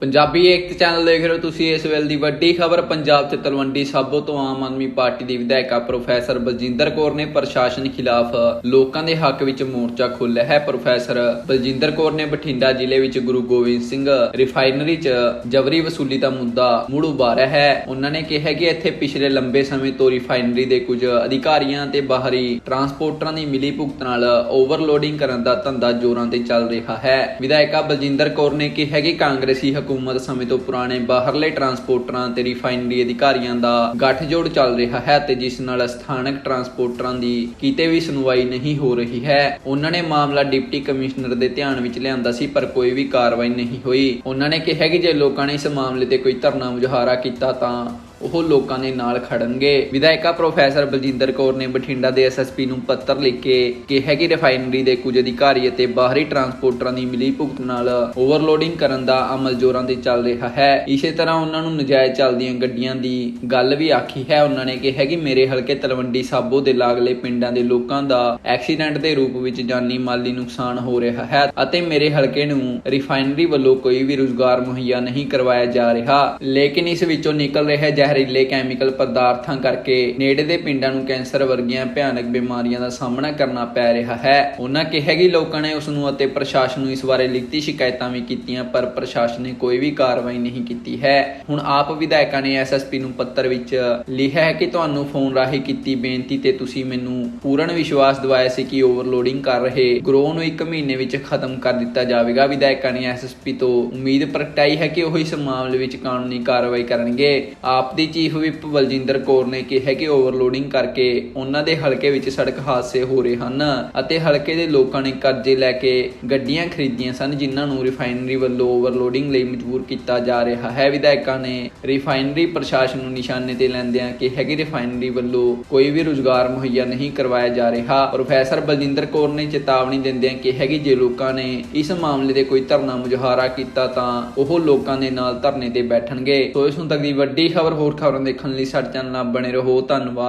Punjabi ਏਕਤ channel ਦੇਖ ਰਹੇ ਹੋ ਤੁਸੀਂ ਇਸ ਵੇਲੇ ਦੀ ਵੱਡੀ ਖਬਰ। ਪੰਜਾਬ ਤੇ ਤਲਵੰਡੀ ਸਾਬੋ ਤੋਂ ਆਮ ਆਦਮੀ ਪਾਰਟੀ ਦੀ ਵਿਧਾਇਕਾ ਪ੍ਰੋਫੈਸਰ ਬਲਜਿੰਦਰ ਕੌਰ ਨੇ ਪ੍ਰਸ਼ਾਸਨ ਖਿਲਾਫ ਲੋਕਾਂ ਦੇ ਹੱਕ ਵਿੱਚ ਮੋਰਚਾ ਖੋਲ੍ਹਿਆ ਹੈ। ਪ੍ਰੋਫੈਸਰ ਬਲਜਿੰਦਰ ਕੌਰ ਨੇ ਬਠਿੰਡਾ ਜ਼ਿਲ੍ਹੇ ਵਿੱਚ ਗੁਰੂ ਗੋਬਿੰਦ ਸਿੰਘ ਰਿਫਾਈਨਰੀ 'ਚ ਜਬਰੀ ਵਸੂਲੀ ਦਾ ਮੁੱਦਾ ਮੁੜ ਉਭਾਰਿਆ ਹੈ। ਉਹਨਾਂ ਨੇ ਕਿਹਾ ਕਿ ਇੱਥੇ ਪਿਛਲੇ ਲੰਬੇ ਸਮੇਂ ਤੋਂ ਰਿਫਾਈਨਰੀ ਦੇ ਕੁਝ ਅਧਿਕਾਰੀਆਂ ਤੇ ਬਾਹਰੀ ਟਰਾਂਸਪੋਰਟਰਾਂ ਦੀ ਮਿਲੀ ਭੁਗਤ ਨਾਲ ਓਵਰਲੋਡਿੰਗ ਕਰਨ ਦਾ ਧੰਦਾ ਜ਼ੋਰਾਂ ਤੇ ਚੱਲ ਰਿਹਾ ਹੈ। ਵਿਧਾਇਕਾ ਬਲਜਿੰਦਰ ਕੌਰ ਨੇ ਕਿਹਾ ਕਿ ਕਾਂਗਰਸੀ ਹਕੂਮਤ ਸਮੇਂ ਤੋਂ ਪੁਰਾਣੇ ਬਾਹਰਲੇ ਟਰਾਂਸਪੋਰਟਰਾਂ ਤੇ ਰਿਫਾਈਨਰੀ ਅਧਿਕਾਰੀਆਂ ਦਾ ਗੱਠਜੋੜ ਚੱਲ ਰਿਹਾ ਹੈ ਤੇ ਜਿਸ ਨਾਲ ਸਥਾਨਕ ਟਰਾਂਸਪੋਰਟਰਾਂ ਦੀ ਕਿਤੇ ਵੀ ਸੁਣਵਾਈ ਨਹੀਂ ਹੋ ਰਹੀ ਹੈ। ਉਹਨਾਂ ਨੇ ਮਾਮਲਾ ਡਿਪਟੀ ਕਮਿਸ਼ਨਰ ਦੇ ਧਿਆਨ ਵਿੱਚ ਲਿਆਂਦਾ ਸੀ, ਪਰ ਕੋਈ ਵੀ ਕਾਰਵਾਈ ਨਹੀਂ ਹੋਈ। ਉਹਨਾਂ ਨੇ ਕਿਹਾ ਕਿ ਜੇ ਲੋਕਾਂ ਨੇ ਇਸ ਮਾਮਲੇ ਤੇ ਕੋਈ ਧਰਨਾ ਮੁਜ਼ਾਹਰਾ ਕੀਤਾ ਤਾਂ ਉਹ ਲੋਕਾਂ ਦੇ ਨਾਲ ਖੜਨਗੇ। ਵਿਧਾਇਕਾ ਪ੍ਰੋਫੈਸਰ ਬਲਜਿੰਦਰ ਕੌਰ ਨੇ ਬਠਿੰਡਾ ਦੇ ਐਸਐਸਪੀ ਨੂੰ ਪੱਤਰ ਲਿਖ ਕੇ ਕਿਹਾ ਕਿ ਰਿਫਾਈਨਰੀ ਦੇ ਕੁਝ ਅਧਿਕਾਰੀ ਅਤੇ ਬਾਹਰੀ ਟਰਾਂਸਪੋਰਟਰਾਂ ਦੀ ਮਿਲੀ ਭੁਗਤ ਨਾਲ ਓਵਰਲੋਡਿੰਗ ਕਰਨ ਦਾ ਅਮਲ ਜ਼ੋਰਾਂ ਤੇ ਚੱਲ ਰਿਹਾ ਹੈ। ਇਸੇ ਤਰ੍ਹਾਂ ਉਹਨਾਂ ਨੂੰ ਨਜਾਇਜ਼ ਚੱਲਦੀਆਂ ਗੱਡੀਆਂ ਦੀ ਗੱਲ ਵੀ ਆਖੀ ਹੈ। ਉਹਨਾਂ ਨੇ ਕਿਹਾ ਕਿ ਮੇਰੇ ਹਲਕੇ ਤਲਵੰਡੀ ਸਾਬੋ ਦੇ ਲਾਗਲੇ ਪਿੰਡਾਂ ਦੇ ਲੋਕਾਂ ਦਾ ਐਕਸੀਡੈਂਟ ਦੇ ਰੂਪ ਵਿੱਚ ਜਾਨੀ ਮਾਲੀ ਨੁਕਸਾਨ ਹੋ ਰਿਹਾ ਹੈ ਅਤੇ ਮੇਰੇ ਹਲਕੇ ਨੂੰ ਰਿਫਾਈਨਰੀ ਵੱਲੋਂ ਕੋਈ ਵੀ ਰੁਜ਼ਗਾਰ ਮੁਹੱਈਆ ਨਹੀਂ ਕਰਵਾਇਆ ਜਾ ਰਿਹਾ। ਲੇਕਿਨ ਇਸ ਵਿੱਚੋਂ ਨਿਕਲ ਰਿਹਾ ਜ਼ਹਿਰੀਲੇ ਕੈਮੀਕਲ ਪਦਾਰਥਾਂ ਕਰਕੇ ਨੇੜੇ ਦੇ ਪਿੰਡਾਂ ਨੂੰ ਕੈਂਸਰ ਵਰਗੀਆਂ ਭਿਆਨਕ ਬਿਮਾਰੀਆਂ ਦਾ ਸਾਹਮਣਾ ਕਰਨਾ ਪੈ ਰਿਹਾ ਹੈ। ਉਹਨਾਂ ਕਿਹਾ ਕਿ ਲੋਕਾਂ ਨੇ ਉਸ ਨੂੰ ਅਤੇ ਪ੍ਰਸ਼ਾਸਨ ਨੂੰ ਇਸ ਬਾਰੇ ਲਿਖਤੀ ਸ਼ਿਕਾਇਤਾਂ ਵੀ ਕੀਤੀਆਂ, ਪਰ ਪ੍ਰਸ਼ਾਸਨ ਨੇ ਕੋਈ ਵੀ ਕਾਰਵਾਈ ਨਹੀਂ ਕੀਤੀ ਹੈ। ਹੁਣ ਆਪ ਵਿਧਾਇਕਾਂ ਨੇ ਐਸਐਸਪੀ ਨੂੰ ਪੱਤਰ ਵਿੱਚ ਲਿਖਿਆ ਹੈ ਕਿ ਤੁਹਾਨੂੰ ਫੋਨ ਰਾਹੀਂ ਕੀਤੀ ਬੇਨਤੀ ਤੇ ਤੁਸੀਂ ਮੈਨੂੰ ਪੂਰਨ ਵਿਸ਼ਵਾਸ ਦਿਵਾਇਆ ਸੀ ਕਿ ਓਵਰਲੋਡਿੰਗ ਕਰ ਰਹੇ ਗਰੋਹ ਨੂੰ ਇੱਕ ਮਹੀਨੇ ਵਿੱਚ ਖਤਮ ਕਰ ਦਿੱਤਾ ਜਾਵੇਗਾ। ਵਿਧਾਇਕਾਂ ਨੇ ਐਸਐਸਪੀ ਤੋਂ ਉਮੀਦ ਪ੍ਰਗਟਾਈ ਹੈ ਕਿ ਉਹ ਇਸ ਮਾਮਲੇ ਵਿੱਚ ਕਾਨੂੰਨੀ ਕਾਰਵਾਈ ਕਰਨਗੇ। ਆਪ ਦੀ ਚੀਫ ਵਿਪ ਬਲਜਿੰਦਰ ਕੌਰ ਨੇ ਕਿਹਾ ਕਿ ਓਵਰਲੋਡਿੰਗ ਕਰਕੇ ਉਹਨਾਂ ਦੇ ਹਲਕੇ ਵਿੱਚ ਸੜਕ ਹਾਦਸੇ ਹੋ ਰਹੇ ਹਨ ਅਤੇ ਹਲਕੇ ਦੇ ਲੋਕਾਂ ਨੇ ਕਰਜ਼ੇ ਲੈ ਕੇ ਗੱਡੀਆਂ ਖਰੀਦੀਆਂ ਸਨ, ਜਿਨ੍ਹਾਂ ਨੂੰ ਰਿਫਾਈਨਰੀ ਵੱਲੋਂ ਓਵਰਲੋਡਿੰਗ ਲਈ ਮਜਬੂਰ ਕੀਤਾ ਜਾ ਰਿਹਾ ਹੈ। ਵਿਧਾਇਕਾਂ ਨੇ ਰਿਫਾਈਨਰੀ ਪ੍ਰਸ਼ਾਸਨ ਨੂੰ ਨਿਸ਼ਾਨੇ ਤੇ ਲੈਂਦਿਆਂ ਕਿਹਾ ਕਿ ਰਿਫਾਈਨਰੀ ਵੱਲੋਂ ਕੋਈ ਵੀ ਰੁਜ਼ਗਾਰ ਮੁਹੱਈਆ ਨਹੀਂ ਕਰਵਾਇਆ ਜਾ ਰਿਹਾ। ਪ੍ਰੋਫੈਸਰ ਬਲਜਿੰਦਰ ਕੌਰ ਨੇ ਚੇਤਾਵਨੀ ਦਿੰਦਿਆਂ ਕਿਹਾ ਕਿ ਜੇ ਲੋਕਾਂ ਨੇ ਇਸ ਮਾਮਲੇ ਤੇ ਕੋਈ ਧਰਨਾ ਮੁਜ਼ਾਹਰਾ ਕੀਤਾ ਤਾਂ ਉਹ ਲੋਕਾਂ ਦੇ ਨਾਲ ਧਰਨੇ ਤੇ ਬੈਠਣਗੇ। ਸੋ ਇਸ ਹੁਣ ਤੱਕ ਦੀ ਵੱਡੀ ਖਬਰ ਹੋ ਹੋਰ ਖਬਰਾਂ ਦੇਖਣ ਲਈ ਸਾਡੇ ਚੈਨਲ ਨਾਲ ਬਣੇ ਰਹੋ। ਧੰਨਵਾਦ।